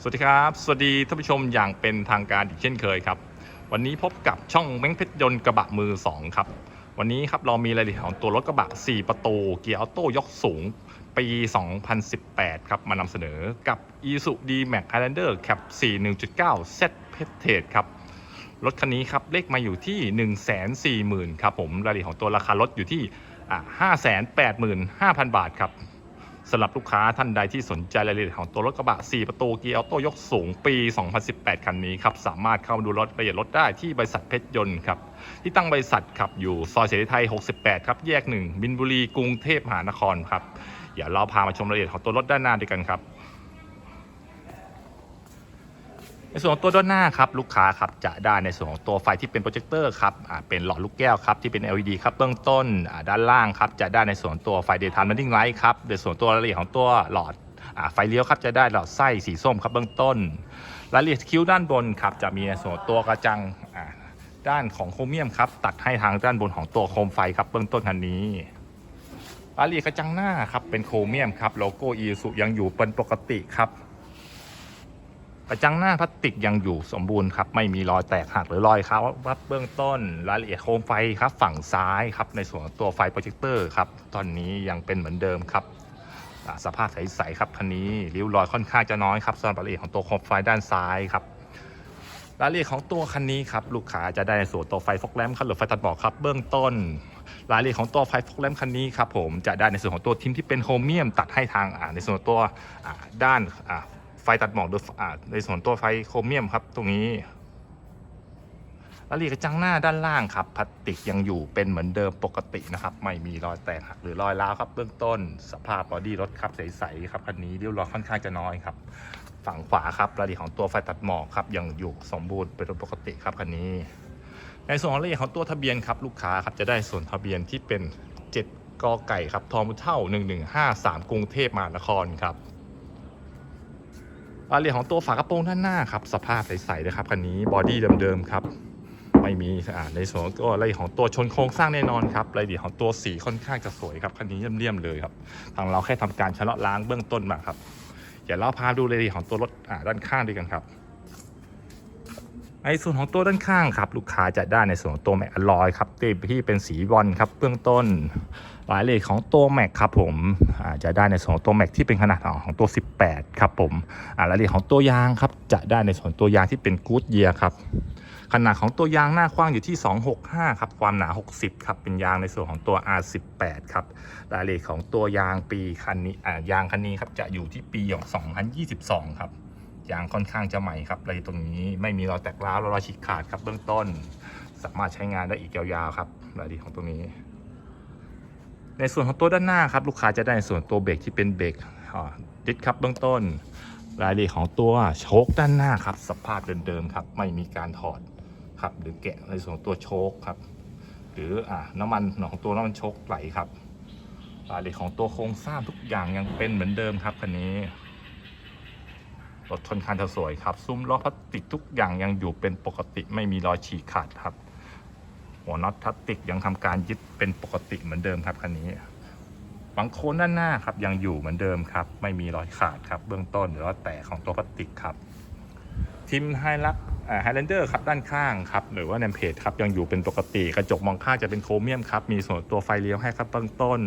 สวัสดีครับ สวัสดีท่านผู้ชมอย่างเป็นทางการอีกเช่นเคยครับ วันนี้พบกับช่องเม้งเพชรยนต์กระบะมือ 2 ครับ วันนี้ครับเรามีรายละเอียดของตัวรถกระบะ 4 ประตูเกียร์ออโต้ยกสูง ปี 2018 ครับ มานำเสนอกับ i s u D-Max Highlander Cap 4 1.9 Z p e t a g e ครับ รถคันนี้ครับเลขมาอยู่ที่ 140,000 ครับผมรายละเอียดของตัวราคารถอยู่ที่อ่า585,000 บาทครับ สำหรับลูกค้าท่านใดที่สนใจรายละเอียดของตัวรถกระบะ 4 ประตูเกียร์ออโต้ยกสูงปี 2018 คันนี้ครับ สามารถเข้ามาดูรถรายละเอียดรถได้ที่บริษัทเพชรยนต์ครับ ที่ตั้งบริษัทครับอยู่ซอยเสรีไทย 68 ครับแยก 1 บินบุรีกรุงเทพมหานครครับเดี๋ยวเราพามาชมรายละเอียดของตัวรถด้านหน้าด้วยกันครับ ในส่วนของตัวด้านหน้าครับลูกค้าครับจะได้ในส่วนของตัวไฟที่เป็นโปรเจคเตอร์ครับเป็นหลอดลูกแก้วครับที่เป็น LED ครับเบื้องต้นด้านล่างครับจะได้ในส่วนตัวไฟ daytime running light ครับในส่วนตัวรายละเอียดของตัวหลอดไฟเลี้ยวครับจะได้หลอดไส้สีส้มครับเบื้องต้น รายละเอียดคิ้วด้านบนครับจะมีในส่วนตัวกระจังด้านของโครเมียมครับตัดให้ทางด้านบนของตัวโคมไฟครับเบื้องต้นคันนี้รายละเอียดกระจังหน้าครับเป็นโครเมียมครับโลโก้อีสุยังอยู่เป็นปกติครับ กระจังหน้าพลาสติกยังอยู่สมบูรณ์ครับไม่มีรอยแตกหักหรือรอยเขาวัดเบื้องต้นรายละเอียดโคมไฟครับฝั่งซ้ายครับในส่วนตัวไฟโปรเจคเตอร์ครับตอนนี้ยังเป็นเหมือนเดิมครับสภาพใสๆครับคันนี้ริ้วรอยค่อนข้างจะน้อยครับสำหรับรายละเอียดของตัวโคมไฟด้านซ้ายครับรายละเอียดของตัวคันนี้ครับลูกค้าจะได้ในส่วนตัวไฟฟอกแลมครับหรือไฟตัดหมอกครับเบื้องต้น รายละเอียดของตัวไฟฟอกแลมคันนี้ครับผมจะได้ในส่วนของตัวทิมที่เป็นโครเมียมตัดให้ทางในส่วนตัวด้าน ไฟตัดหมอกโดยในส่วนตัวไฟโครเมียมครับ ตรงนี้ละเอียดกระจังหน้าด้านล่างครับพลาสติกยังอยู่เป็นเหมือนเดิมปกตินะครับ ไม่มีรอยแตกหักหรือรอยร้าวครับ เบื้องต้นสภาพบอดี้รถครับใสๆครับคันนี้เรียวรอยค่อนข้างจะน้อยครับ ฝั่งขวาครับรายละเอียดของตัวไฟตัดหมอกครับยังอยู่สมบูรณ์เป็นปกติครับคันนี้ ในส่วนของรายละเอียดของตัวทะเบียนครับลูกค้าครับจะได้ส่วนทะเบียนที่เป็น 7กอไก่ครับทอมุเท่า 1153 กรุงเทพมหานครครับ รายละเอียดของตัวฝากระโปรงด้านหน้าครับ สภาพใสๆเลยครับคันนี้บอดี้เดิมๆครับ ไม่มีในส่วนของตัวรายละเอียดของตัวชนโครงสร้างแน่นอนครับรายละเอียดของตัวสีค่อนข้างจะสวยครับคันนี้เลี่ยมๆเลยครับ ทางเราแค่ทำการชำระล้างเบื้องต้นมาครับเดี๋ยวเราพาดูรายละเอียดของตัวรถด้านข้างด้วยกันครับในส่วนของตัวด้านข้างครับ ลูกค้าจะได้ในส่วนของตัวแม็กอลลอยครับที่เป็นสีบอลครับเบื้องต้น รายละเอียดของตัวแม็กครับผมจะได้ในส่วนของตัวแม็กที่เป็นขนาดของตัว 18 ครับผมรายละเอียดของตัวยางครับจะได้ในส่วนตัวยางที่เป็นกู๊ดเยียครับขนาดของตัวยางหน้ากว้างอยู่ที่ 265 ครับ ความหนา 60 ครับ เป็นยางในส่วนของตัว R18 ครับ รายละเอียดของตัวยางปีคันนี้ยางคันนี้ครับ จะอยู่ที่ปีของ2022 ครับ ยางค่อนข้างจะใหม่ครับเลยตรงนี้ไม่มีรอยแตกร้าวรอยฉีกขาดครับเบื้องต้น สามารถใช้งานได้อีกยาวๆครับ รายละเอียดของตรงนี้ ในส่วนของตัวด้านหน้าครับลูกค้าจะได้ในส่วนตัวเบรกที่เป็นเบรกดิสครับเบื้องต้น รายละเอียดของตัวโชคด้านหน้าครับ สภาพเดิมๆครับ ไม่มีการถอดครับ หรือแกะในส่วนตัวโชคครับ หรืออ่าน้ำมันของตัวน้ำมันโชคไหลครับรายละเอียดของตัวโครงสร้างทุกอย่างยังเป็นเหมือนเดิมครับคันนี้รถทนคานจะสวยครับ ซุ้มล้อพลาสติกทุกอย่างยังอยู่เป็นปกติไม่มีรอยฉีกขาดครับ หัวน็อตพลาสติกยังทำการยึดเป็นปกติเหมือนเดิมครับคันนี้บังโคนด้านหน้าครับยังอยู่เหมือนเดิมครับ ไม่มีรอยขาดครับเบื้องต้นหรือว่าแตกของตัวพลาสติกครับทิมไฮลักไฮแลนเดอร์ครับด้านข้างครับหรือว่าแนมเพจครับยังอยู่เป็นปกติกระจกมองข้างจะเป็นโครเมียมครับมีส่วนตัวไฟเลี้ยวให้ครับเบื้องต้น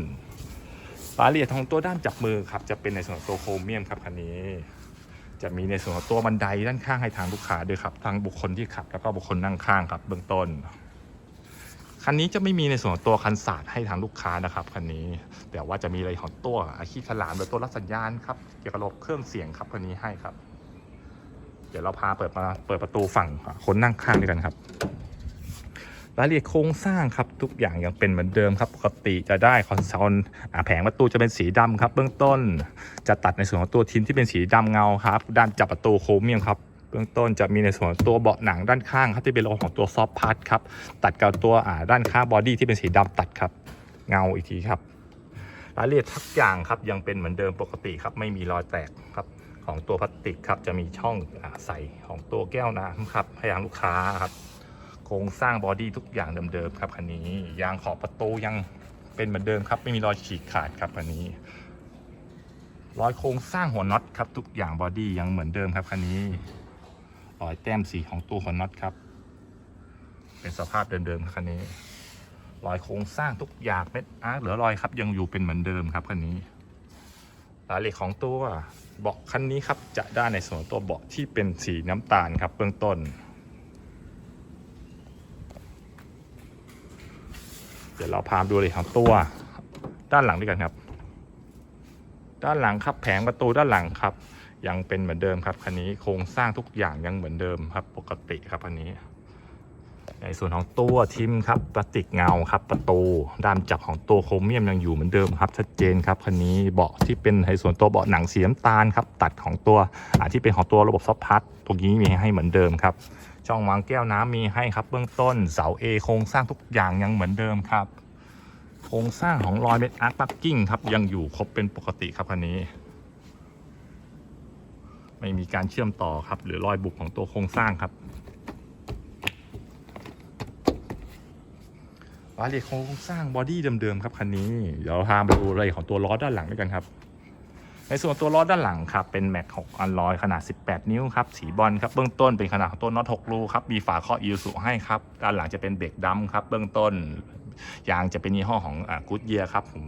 รายละเอียดของตัวด้านจับมือครับจะเป็นในส่วนตัวโครเมียมครับคันนี้ จะมีในส่วนตัวบันไดด้านข้างให้ทางลูกค้าด้วยครับทั้งบุคคลที่ขับ แล้วก็บุคคลนั่งข้างครับเบื้องต้น คันนี้จะไม่มีในส่วนของตัวคันศาสตร์ให้ทางลูกค้านะครับคันนี้ แต่ว่าจะมีอะไรของตัวอาคีขลามหรือตัวรับสัญญาณครับเกี่ยวกับระบบเครื่องเสียงครับคันนี้ให้ครับ เดี๋ยวเราพาเปิดมาเปิดประตูฝั่งคนนั่งข้างด้วยกันครับรายละเอียดโครงสร้างครับทุกอย่างยังเป็นเหมือนเดิมครับปกติจะได้คอนโซลแผงประตูจะเป็นสีดำครับ เบื้องต้น จะตัดในส่วนของตัวทิมที่เป็นสีดำเงาครับ ด้านจับประตูโครเมียมครับ เบื้องต้นจะมีในส่วนตัวเบาะหนังด้านข้างครับที่เป็นโลของตัวซอฟพาร์ทครับตัดกับตัวด้านข้างบอดี้ที่เป็นสีดำตัดครับ เงาอีกทีครับรายละเอียดทุกอย่างครับยังเป็นเหมือนเดิมปกติครับไม่มีรอยแตกครับของตัวพลาสติกครับจะมีช่องอใส่ของตัวแก้วน้ำครับให้ทางลูกค้าครับโครงสร้างบอดี้ทุกอย่างเดิมๆครับคันนี้ยางขอบประตูยังเป็นเหมือนเดิมครับไม่มีรอยฉีกขาดครับคันนี้รอยโครงสร้างหัวน็อตครับทุกอย่างบอดี้ยังเหมือนเดิมครับคันนี้ รอยแต้มสีของตัวหัวน็อตครับ เป็นสภาพเดิมๆคันนี้รอยโครงสร้างทุกอย่างเม็ดอาร์คเหลือรอยครับ ยังอยู่เป็นเหมือนเดิมครับคันนี้รายละเอียดของตัวเบาะคันนี้ครับจะได้ในส่วนตัวเบาะที่เป็นสีน้ำตาลครับเบื้องต้น เดี๋ยวเราพาดูเลยของตัว ด้านหลังด้วยกันครับ ด้านหลังครับแผงประตูด้านหลังครับ ยังเป็นเหมือนเดิมครับคันนี้โครงสร้างทุกอย่างยังเหมือนเดิมครับปกติครับคันนี้ ในส่วนของตัวทิมครับพลาสติกเงาครับประตูด้ามจับของตัวโครเมียมยังอยู่เหมือนเดิมครับชัดเจนครับคันนี้เบาะที่เป็นในส่วนตัวเบาะหนังสีน้ำตาลครับตัดของตัวอาที่เป็นของตัวระบบซอฟพัดตรงนี้มีให้เหมือนเดิมครับช่องวางแก้วน้ำมีให้ครับเบื้องต้นเสาเอโครงสร้างทุกอย่างยังเหมือนเดิมครับโครงสร้างของรอยเม็ดอาร์คปักกิ้งครับยังอยู่ครบเป็นปกติครับคันนี้ ไม่มีการเชื่อมต่อครับ หรือรอยบุบของตัวโครงสร้างครับรายละเอียดโครงสร้างบอดี้เดิมๆครับคันนี้เดี๋ยวเราพามาดูรายละเอียดของตัวล้อด้านหลังด้วยกันครับ ในส่วนตัวล้อด้านหลังครับเป็นแม็ก6อันลอยขนาด 18 นิ้วครับสีบอลครับเบื้องต้นเป็นขนาดของตัวน็อต6รูครับมีฝาข้ออิ u สุให้ครับด้านหลังจะเป็นเบรกดัมครับเบื้องต้นยางจะเป็นยี่ห้อของกูดเยียครับผม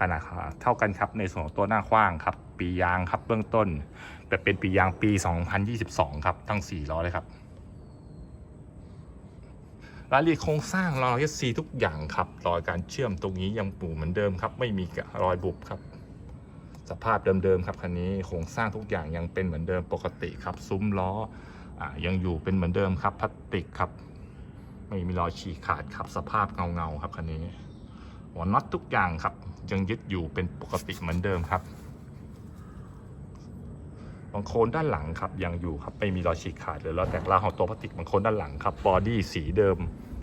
ขนาดเท่ากันครับในส่วนของตัวหน้าขว้างครับ ปียางครับเบื้องต้น แต่เป็นปียางปี 2022 ครับ ทั้ง 4 ล้อเลยครับรายละเอียดโครงสร้างรอยซีทุกอย่างครับรอยการเชื่อมตรงนี้ยังปูเหมือนเดิมครับ ไม่มีรอยบุบครับ สภาพเดิมๆครับคันนี้โครงสร้างทุกอย่างยังเป็นเหมือนเดิมปกติครับ ซุ้มล้ออยังอยู่เป็นเหมือนเดิมครับพลาสติกครับไม่มีรอยฉีกขาดครับสภาพเงาเงาๆครับคันนี้หัวน็อตทุกอย่างครับ ยังยึดอยู่เป็นปกติเหมือนเดิมครับ บางโคนด้านหลังครับยังอยู่ครับไม่มีรอยฉีกขาดหรือรอยแตกร้าวของตัวพลาสติกบางโคนด้านหลังครับบอดี้สีเดิม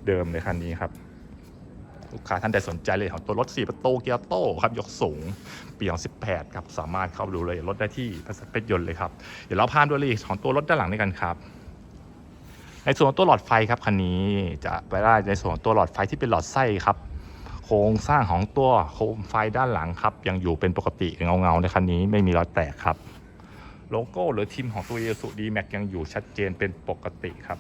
เดิมในคันนี้ครับลูกค้าท่านใดสนใจเลยของตัวรถ 4 ประตูเกียร์โต้ครับยกสูงปี2018ครับสามารถเข้าดูเลยรถได้ที่พัสดุเพชรยนต์เลยครับเดี๋ยวเราพาดูรายละเอียของตัวรถด้านหลังด้วยกันครับในส่วนของตัวหลอดไฟครับคันนี้จะไปได้ในส่วนของตัวหลอดไฟที่เป็นหลอดไส้ครับโครงสร้างของตัวโคมไฟด้านหลังครับยังอยู่เป็นปกติเงาเงาๆในคันนี้ไม่มีรอยแตกครับ โลโก้หรือทีมของตัวเอสุดีแม็กยังอยู่ชัดเจนเป็นปกติครับ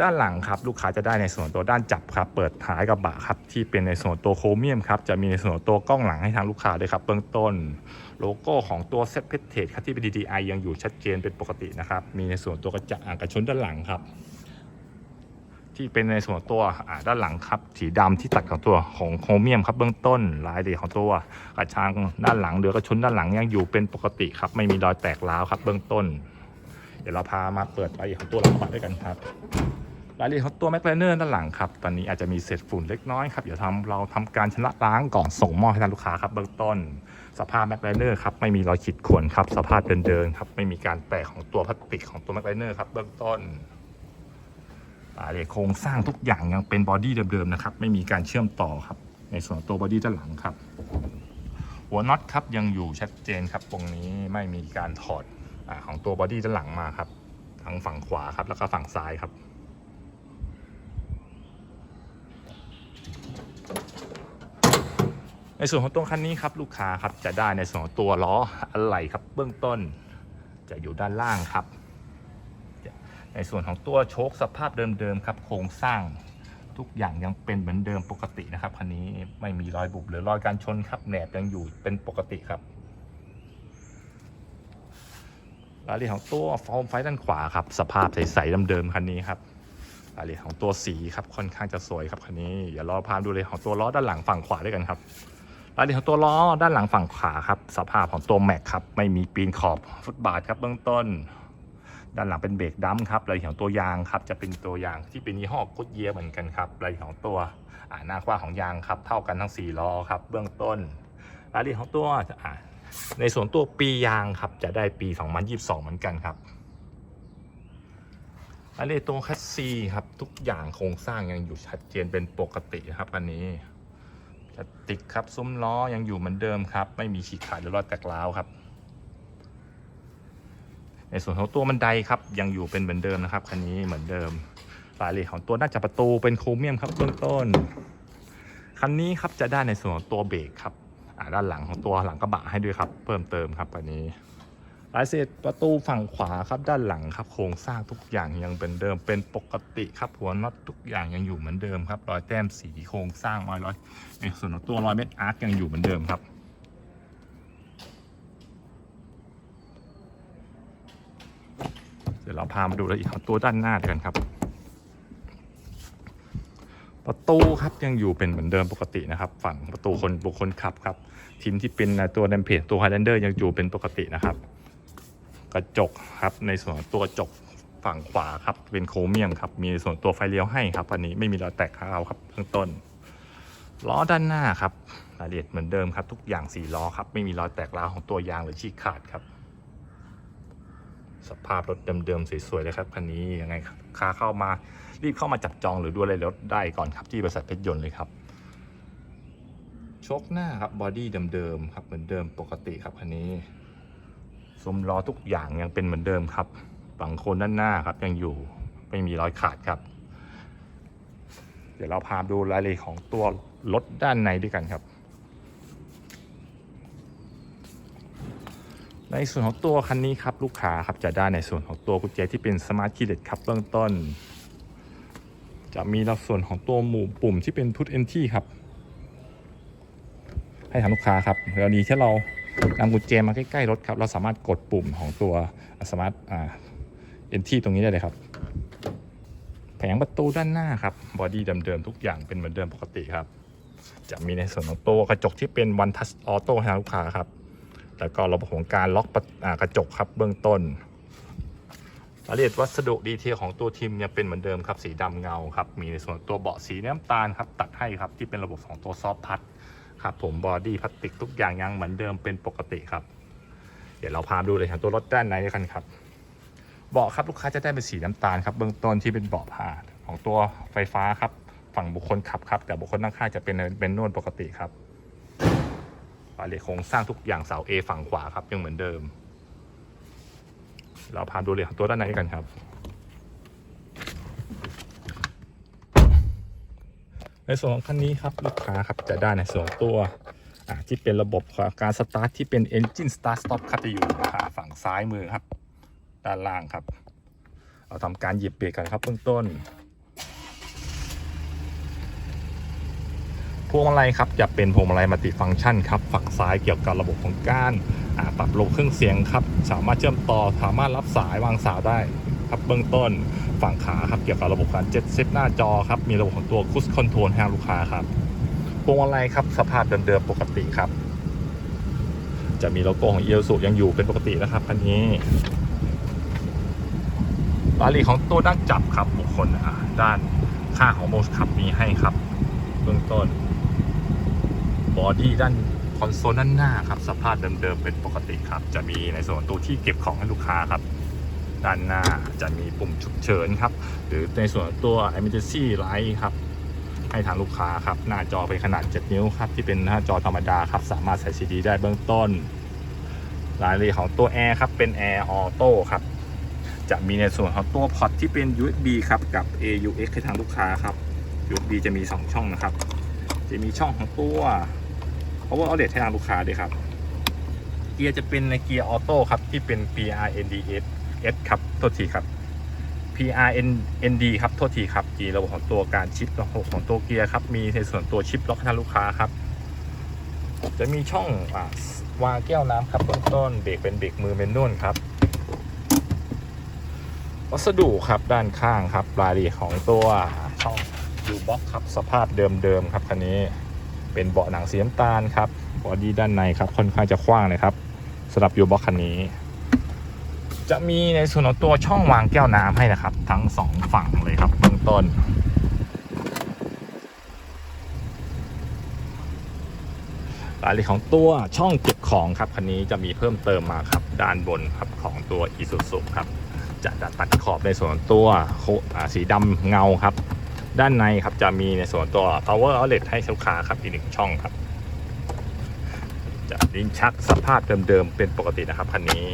ด้านหลังครับลูกค้าจะได้ในส่วนตัวด้านจับครับ เปิดท้ายกระบะครับที่เป็นในส่วนตัวโครเมียมครับจะมีในส่วนตัวกล้องหลังให้ทางลูกค้าด้วยครับเบื้องต้น โลโก้ของตัวเซตเพชเทจครับที่เป็น DDI ยังอยู่ชัดเจนเป็นปกตินะครับมีในส่วนตัวกระจกอ่างกระชนด้านหลังครับ ที่เป็นในส่วนตัวด้านหลังครับสีดำที่ตัดของตัวของโครเมียมครับเบื้องต้นรายเอียของตัวกระชังด้านหลังเรือกระชนด้านหลังยังอยู่เป็นปกติครับไม่มีรอยแตกร้าวครับเบื้องต้น เดี๋ยวเราพามาเปิดรายละเอียดของตัวหลังกระบะด้วยกันครับรายละเอียดของตัวแมคลาเนอร์ด้านหลังครับตอนนี้อาจจะมีเศษฝุ่นเล็กน้อยครับเดี๋ยวทำเราทำการชำระล้างก่อนส่งมอบให้ทางลูกค้าครับเบื้องต้น สภาพแมคลาเนอร์ครับไม่มีรอยขีดข่วนครับสภาพเดินๆครับไม่มีการแตกของตัวพลาสติกของตัวแมคลาเนอร์ครับเบื้องต้น รายลยโครงสร้างทุกอย่างยังเป็นบอดี้เดิมๆนะครับ ไม่มีการเชื่อมต่อครับ ในส่วนตัวบอดี้ด้านหลังครับ หัวน็อตครับยังอยู่ชัดเจนครับ ตรงนี้ไม่มีการถอดอของตัวบอดี้ด้านหลังมาครับ ทั้งฝั่งขวาครับแล้วก็ฝั่งซ้ายครับในส่วนของตัวคันนี้ครับลูกค้าครับจะได้ในส่วนของตัวล้ออะไหล่ครับ เบื้องต้นจะอยู่ด้านล่างครับ ในส่วนของตัวโชคสภาพเดิมๆครับโครงสร้างทุกอย่างยังเป็นเหมือนเดิมปกตินะครับคันนี้ไม่มีรอยบุบหรือรอยการชนครับแหนบยังอยู่เป็นปกติครับรายละเอียดของตัวฟอร์มไฟด้านขวาครับสภาพใสๆเดิมๆคันนี้ครับรายละเอียดของตัวสีครับค่อนข้างจะสวยครับคันนี้เดี๋ยวเราพาดูเลยของตัวล้อด้านหลังฝั่งขวาด้วยกันครับรายละเอียดของตัวล้อด้านหลังฝั่งขวาครับสภาพของตัวแม็กครับไม่มีปีนขอบฟุตบาทครับเบื้องต้น ด้านหลังเป็นเบรกดัมครับรายของตัวยางครับจะเป็นตัวยางที่เป็นยี่ห้อกุดเยียเหมือนกันครับรายของตัวหน้ากว้างของยางครับเท่ากันทั้ง4ล้อครับเบื้องต้นรายละเอียดของตัวในส่วนตัวปียางครับจะได้ปี 2022 เหมือนกันครับอันนี้ตัวคัสซีครับทุกอย่างโครงสร้างยังอยู่ชัดเจนเป็นปกติครับอันนี้พลาสติกครับซุ้มล้อยังอยู่เหมือนเดิมครับ ไม่มีฉีกขาดหรือรอยแตกร้าวครับ ในส่วนของตัวบันไดครับยังอยู่เป็นเหมือนเดิมนะครับคันนี้เหมือนเดิมรายละเอียดของตัวน้าจับประตูเป็นโครเมียมครับเบื้องต้นคันนี้ครับจะได้ในส่วนของตัวเบรกครับด้านหลังของตัวหลังกระบะให้ด้วยครับ เพิ่มเติมครับอันนี้รายเศษประตูฝั่งขวาครับด้านหลังครับ โครงสร้างทุกอย่างยังเป็นเดิมเป็นปกติครับหัวน็อตทุกอย่างยังอยู่เหมือนเดิมครับรอยแต้มสีโครงสร้างรอยร้อยในส่วนของตัวรอยเม็ดอาร์ตยังอยู่เหมือนเดิมครับ ดี๋ยวเราพามาดูรายละเอียดของตัวด้านหน้ากันครับ ประตูครับยังอยู่เป็นเหมือนเดิมปกตินะครับ ฝั่งประตูคนบุคคลขับครับทีมที่เป็นตัวแดมเพจตัวไฮแลนเดอร์ยังอยู่เป็นปกตินะครับ กระจกครับในส่วนตัวกระจกฝั่งขวาครับเป็นโครเมียมครับมีส่วนตัวไฟเลี้ยวให้ครับอันนี้ไม่มีรอยแตกขาวครับเบื้องต้นล้อด้านหน้าครับรายละเอียดเหมือนเดิมครับ ทุกอย่างสี่ล้อครับไม่มีรอยแตกร้าวของตัวยางหรือฉีกขาดครับ สภาพรถเดิมๆสวยๆเลยครับคันนี้ยังไงค้าเข้ามารีบเข้ามาจับจองหรือดูอะไรรถได้ก่อนครับที่บริษัทเพชรยนต์เลยครับโชคหน้าครับบอดี้เดิมๆครับเหมือนเดิมปกติครับคันนี้สมล้อทุกอย่างยังเป็นเหมือนเดิมครับฝั่งโคนด้านหน้าครับยังอยู่ไม่มีรอยขาดครับ เดี๋ยวเราพาดูรายละเอียดของตัวรถด้านในด้วยกันครับ ในส่วนของตัวคันนี้ครับลูกค้าครับจะได้ในส่วนของตัวกุญแจที่เป็นสมาร์ทคีย์เลสครับเบื้องต้น จะมีในส่วนของตัวหมู่ปุ่มที่เป็นพุทเอนที่ครับ ให้ทางลูกค้าครับกรณีที่เรานำกุญแจมาใกล้ๆรถครับ เราสามารถกดปุ่มของตัวสมาร์ทเอนที่ตรงนี้ได้เลยครับ แผงประตูด้านหน้าครับบอดี้เดิมๆทุกอย่างเป็นเหมือนเดิมปกติครับ จะมีในส่วนของตัวกระจกที่เป็น one touch auto ให้ลูกค้าครับ แล้วก็ระบบของการล็อกอกระจกครับเบื้องต้นรายละเอียดวัสดุดีเทลของตัวทีมยังเป็นเหมือนเดิมครับสีดำเงาครับมีในส่วนตัวเบาะสีน้ำตาลครับตัดให้ครับที่เป็นระบบของตัวซอฟพัดครับผมบอดี้พลาสติกทุกอย่างยังเหมือนเดิมเป็นปกติครับ เดี๋ยวเราพาดูเลยครับตัวรถด้านในกันครับเบาะครับลูกค้าจะได้เป็นสีน้ำตาลครับเบื้องต้นที่เป็นเบาะผ้าของตัวไฟฟ้าครับฝั่งบุคคลขับครับแต่บุคคลนั่งข้างจะเป็นเป็นนวดปกติครับายละเอียโครงสร้างทุกอย่างเสา A ฝั่งขวาครับยังเหมือนเดิม เราพาดูรายลยตัวด้านในกันครับ ในส่วนของคันนี้ครับลูกค้าครับจะได้ในส่วนของตัวที่เป็นระบบการสตาร์ทที่เป็น Engine Start Stop ครับจะอยู่อ่าฝั่งซ้ายมือครับ ด้านล่างครับ เราทำการหยิบเบรกกันครับเบื้องต้น พวงมาลัยครับจะเป็นพวงมาลัยมัลติฟังก์ชันครับฝั่งซ้ายเกี่ยวกับระบบของการอ่าปรับลงเครื่องเสียงครับสามารถเชื่อมต่อสามารถรับสายวางสายได้ครับเบื้องต้นฝั่งขาครับเกี่ยวกับระบบการเจ็ตเซตหน้าจอครับมีระบบของตัวคุชคอนโทรลให้ทางลูกค้าครับพวงมาลัยครับสภาพเดิมๆปกติครับ จะมีโลโก้ของเอลสุยังอยู่เป็นปกตินะครับคันนี้รายละเอียดของตัวด้านจับครับบุคคลด้านข้างของโมสขับมีให้ครับเบื้องต้น บอดี้ด้านคอนโซลด้านหน้าครับสภาพเดิมๆเป็นปกติครับ จะมีในส่วนตัวที่เก็บของให้ลูกค้าครับ ด้านหน้าจะมีปุ่มฉุกเฉินครับ หรือในส่วนตัว emergency light ครับให้ทางลูกค้าครับ หน้าจอเป็นขนาด 7 นิ้วครับ ที่เป็นหน้าจอธรรมดาครับ สามารถใส่ CD ได้เบื้องต้น รายละเอียดของตัวแอร์ครับ เป็นแอร์ออโต้ครับ จะมีในส่วนของตัวพอร์ตที่เป็น USB ครับ กับ AUX ให้ทางลูกค้าครับ USB จะมี 2 ช่องนะครับ จะมีช่องของตัว power outlet ให้ทางลูกค้าด้วยครับ เกียร์จะเป็นในเกียร์ออโต้ครับ ที่เป็น PRNDS S ครับ โทษทีครับ PRND ครับ โทษทีครับเกียร์ระบบของตัวการชิประบบของตัวเกียร์ครับ มีในส่วนตัวชิปล็อกทางลูกค้าครับ จะมีช่องอาวางแก้วน้ำครับเบื้องต้นเบรกเป็นเบรกมือเมนนวลครับ วัสดุครับด้านข้างครับรายละเอียดของตัวช่องยูบ็อกครับสภาพเดิมๆครับคันนี้ เป็นเบาะหนังสีน้ำตาลครับบอดี้ด้านในครับค่อนข้างจะกว้างเลยครับสำหรับยูบ็อกคันนี้ จะมีในส่วนของตัวช่องวางแก้วน้ำให้นะครับ ทั้งสองฝั่งเลยครับเบื้องต้น รายละเอียดของตัวช่องเก็บของครับคันนี้จะมีเพิ่มเติมมาครับ ด้านบนครับของตัว i s u z u ครับจะตัดขอบในส่วนตัวสีดำเงาครับ ด้านในครับจะมีในส่วนตัว power outlet ให้ลูกค้าครับอีกหนึ่งช่องครับ จะลิ้นชักสภาพเดิมๆเป็นปกตินะครับคันนี้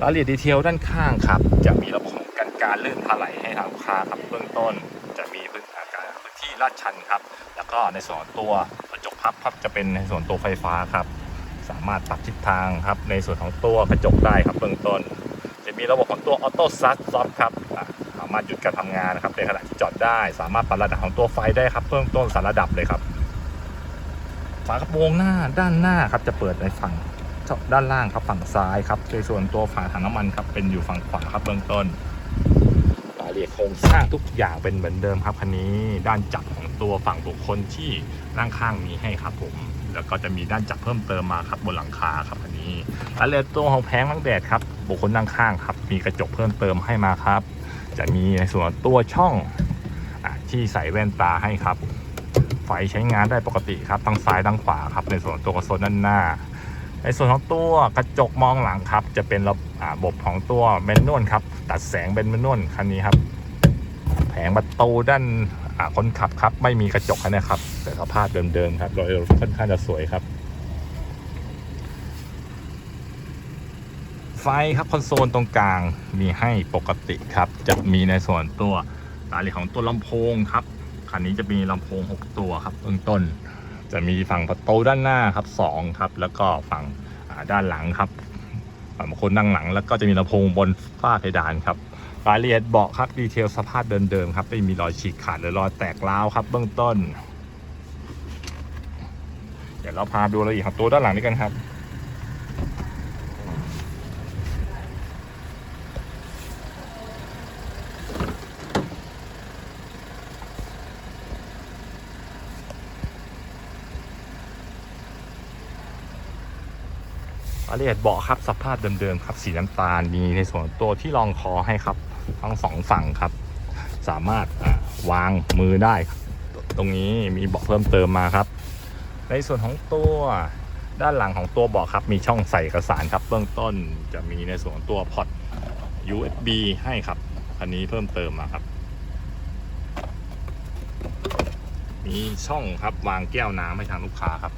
รายละเอียดดีเทลด้านข้างครับ จะมีระบบของกันการลื่นถลายให้ทางลูกค้าครับเบื้องต้น จะมีพื้นอาการพื้นที่ลาดชันครับ แล้วก็ในส่วนตัวกระจกพับครับจะเป็นในส่วนตัวไฟฟ้าครับ สามารถปรับทิศทางครับในส่วนของตัวกระจกได้ครับเบื้องต้น จะมีระบบของตัวออโต้ซัสซอฟครับามารถหยุดการทำงานนะครับในขณะที่จอดได้ สามารถปรับระดับของตัวไฟได้ครับเบื้องต้นสารระดับเลยครับฝากระโปรงหน้าด้านหน้าครับจะเปิดในฝั่งด้านล่างครับฝั่งซ้ายครับในส่วนตัวฝาถังน้ำมันครับเป็นอยู่ฝั่งขวาครับเบื้องต้นรายละเอียดโครงสร้างทุกอย่างเป็นเหมือนเดิมครับคันนี้ด้านจับของตัวฝั่งบุคคลที่นั่งข้างมีให้ครับผม แล้วก็จะมีด้านจับเพิ่มเติมมาครับบนหลังคาครับคันนี้รายละเอียดตัวของแผงบังแดดครับบุคคลนั่งข้างครับมีกระจกเพิ่มเติมให้มาครับ จะมีในส่วนตัวช่องอที่ใส่แว่นตาให้ครับ ไฟใช้งานได้ปกติครับทั้งซ้ายทั้งขวาครับ ในส่วนตัวกระโซนด้านหน้า ในส่วนของตัวกระจกมองหลังครับ จะเป็นระบบของตัวแมนนวลครับ ตัดแสงเป็นแมนนวลคันนี้ครับ แผงประตูด้านคนขับครับ ไม่มีกระจกนะครับ แต่สภาพเดิมๆครับโดยค่อนข้างจะสวยครับ ไฟครับคอนโซลตรงกลางมีให้ปกติครับ จะมีในส่วนตัวรายละเอียดของตัวลำโพงครับคันนี้จะมีลำโพง 6 ตัวครับเบื้องต้น จะมีฝั่งประตูด้านหน้าครับ2ครับแล้วก็ฝั่งด้านหลังครับฝั่งคนนั่งหลัง แล้วก็จะมีลำโพงบนฝ้าเพดานครับรายละเอียดเบาะครับดีเทลสภาพเดิมๆครับไม่มีรอยฉีกขาดหรือรอยแตกร้าวครับเบื้องต้น เดี๋ยวเราพาดูรายละเอียดของตัวด้านหลังนี้กันครับ ละเอียดเบาะครับสภาพเดิมๆครับสีน้ำตาลมีในส่วนตัวที่รองคอให้ครับทั้งสองฝั่งครับ สามารถวางมือได้ ตรงนี้มีเบาะเพิ่มเติมมาครับ ในส่วนของตัวด้านหลังของตัวเบาะครับมีช่องใส่เอกสารครับ เบื้องต้นจะมีในส่วนตัวพอร์ต USB ให้ครับ อันนี้เพิ่มเติมมาครับ มีช่องครับวางแก้วน้ำให้ทางลูกค้าครับ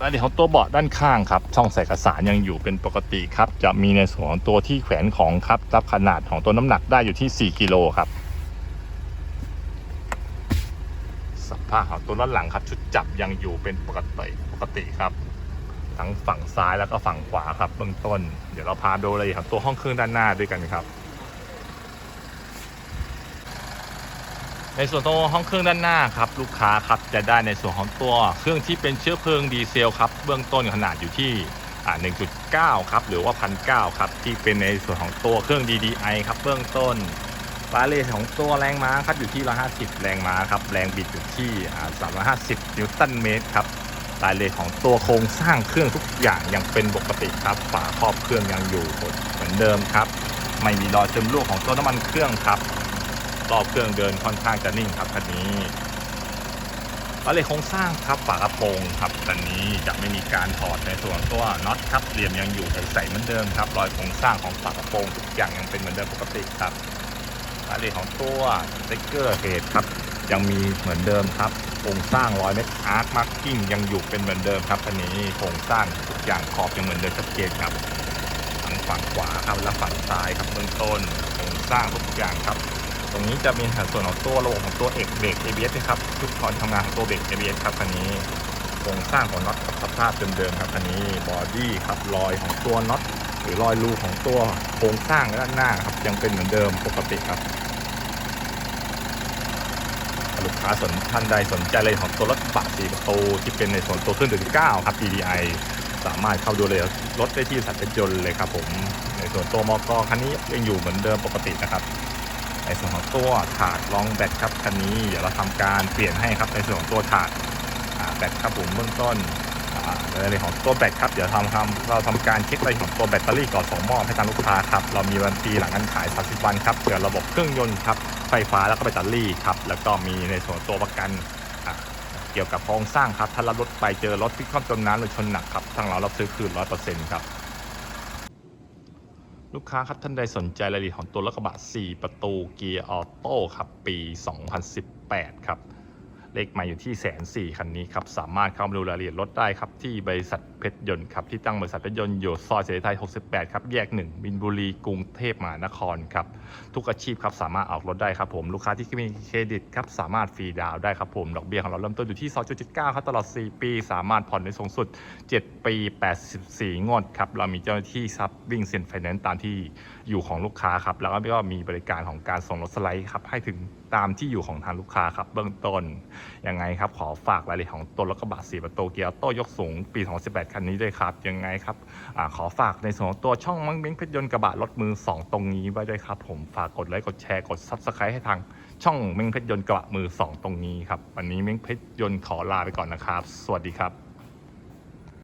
รายละเอียดของตัวเบาะด้านข้างครับ ช่องใส่เอกสารยังอยู่เป็นปกติครับ จะมีในส่วนของตัวที่แขวนของครับรับขนาดของตัวน้ำหนักได้อยู่ที่ 4 กิโลครับ สภาพของตัวด้านหลังครับ ชุดจับยังอยู่เป็นปกติปกติครับ ทั้งฝั่งซ้ายแล้วก็ฝั่งขวาครับเบื้องต้น เดี๋ยวเราพาดูรายละเอียดของตัวห้องเครื่องด้านหน้าด้วยกันครับ ในส่วนตัวห้องเครื่องด้านหน้าครับลูกค้าครับจะได้ในส่วนของตัวเครื่องที่เป็นเชื้อเพลิงดีเซลครับเบื้องต้นขนาดอยู่ที่1.9 ครับหรือว่า1,900ครับที่เป็นในส่วนของตัวเครื่อง DDI ครับเบื้องต้นรายละเอียดของตัวแรงม้าครับอยู่ที่ 150 แรงม้าครับแรงบิดอยู่ที่ 350 นิวตันเมตรครับรายละเอียดของตัวโครงสร้างเครื่องทุกอย่างยังเป็นปกติครับฝาครอบเครื่องยังอยู่เหมือนเดิมครับ ไม่มีรอยซึมรั่วของตัวน้ำมันเครื่องครับ รอบเครื่องเดินค่อนข้างจะนิ่งครับคันนี้ระเอียโครงสร้างครับฝากระโปรงครับคันนี้จะไม่มีการถอดในส่วนตัวน็อตครับเหลี่ยมยังอยู่ใสๆเหมือนเดิมครับรอยโครงสร้างของฝากระโปรงทุกอย่างยังเป็นเหมือนเดิมปกติครับระเอียของตัวสติ๊กเกอร์เฮดครับยังมีเหมือนเดิมครับโครงสร้างรอยเม็ดอาร์ตมาร์กิ้งยังอยู่เป็นเหมือนเดิมครับคันนี้โครงสร้างทุกอย่างขอบยังเหมือนเดิมชัดเจนครับทั้งฝั่งขวาครับและฝั่งซ้ายครับเบื้องต้นโครงสร้างทุกอย่างครับ รงนี้จะมีส่วนของตัวระบบของตัวเอกเบรก ABS นะครับทุกตอนทำงานของตัวเบรก ABS ครับคันนี้โครงสร้างของน็อตสภาพเดิมๆครับคันนี้บอดี้ครับรอยของตัวน็อตหรือรอยรูของตัวโครงสร้างด้านหน้าครับยังเป็นเหมือนเดิมปกติครับลูกค้าสนท่านใดสนใจเลยของตัวรถกระบะสีประตูที่เป็นในส่วนตัวเครื่อง1.9ครับ DDI สามารถเข้าดูเลยรถได้ที่สัตว์ยนต์เลยครับผม ในส่วนตัวมอกคันนี้ยังอยู่เหมือนเดิมปกตินะครับ ในส่วนของตัวถาดรองแบตครับคันนี้เดี๋ยวเราทำการเปลี่ยนให้ครับในส่วนของตัวถาดอ่าแบตครับผมเบื้องต้นในเรื่องของตัวแบตครับเดี๋ยวทำทำเราทำการเช็ครายละเอียดของตัวแบตเตอรี่ก่อนส่งมอบให้ทางลูกค้าครับเรามีวันตีหลังการขาย 30 วันครับเกี่ยวกับระบบเครื่องยนต์ครับไฟฟ้าแล้วก็แบตเตอรี่ครับแล้วก็มีในส่วนตัวประกันเกี่ยวกับโครงสร้างครับถ้าเรารถไปเจอรถพลิกคว่ำจมน้ำหรือชนหนักครับทางเรารับซื้อคืน 100%ครับ ลูกค้าครับท่านใดสนใจรายละเอียดของตัวรถกระบะ 4 ประตูเกียร์ออโต้ครับปี 2018 ครับ เลขใหม่อยู่ที่แสนสี่คันนี้ครับ สามารถเข้ามาดูรายละเอียดรถได้ครับที่บริษัทเพชรยนต์ครับที่ตั้งบริษัทเพชรยนต์อยู่ซอยเสรีไทย 68 ครับ แยก 1 บินบุรี กรุงเทพมหานครครับ ทุกอาชีพครับสามารถออกรถได้ครับผม ลูกค้าที่มีเครดิตครับสามารถฟรีดาวน์ได้ครับผม ดอกเบี้ยของเราเริ่มต้นอยู่ที่ 2.79 ครับตลอด 4 ปี สามารถผ่อนในสูงสุด 7 ปี 84 งวดครับ เรามีเจ้าหน้าที่ครับวิ่งเซ็นไฟแนนซ์ตามที่อยู่ของลูกค้าครับ แล้วก็มีบริการของการส่งรถสไลด์ครับให้ถึงตามที่อยู่ของทางลูกค้าครับเบื้องต้นยังไงครับขอฝากรายละเอียดของตัวรถกระบะ4ประตูเกียร์โต้ยกสูงปี 2018คันนี้ด้วยครับ ยังไงครับอขอฝากในส่วนของตัวช่องมังเม้งเพชรยนต์กระบะรถมือ 2 ตรงนี้ไว้ด้วยครับผมฝากกดไลค์กดแชร์กดซับสไครต์ให้ทางช่องเม้งเพชรยนต์กระบะมือ 2 ตรงนี้ครับวันนี้เม้งเพชรยนต์ขอลาไปก่อนนะครับ สวัสดีครับ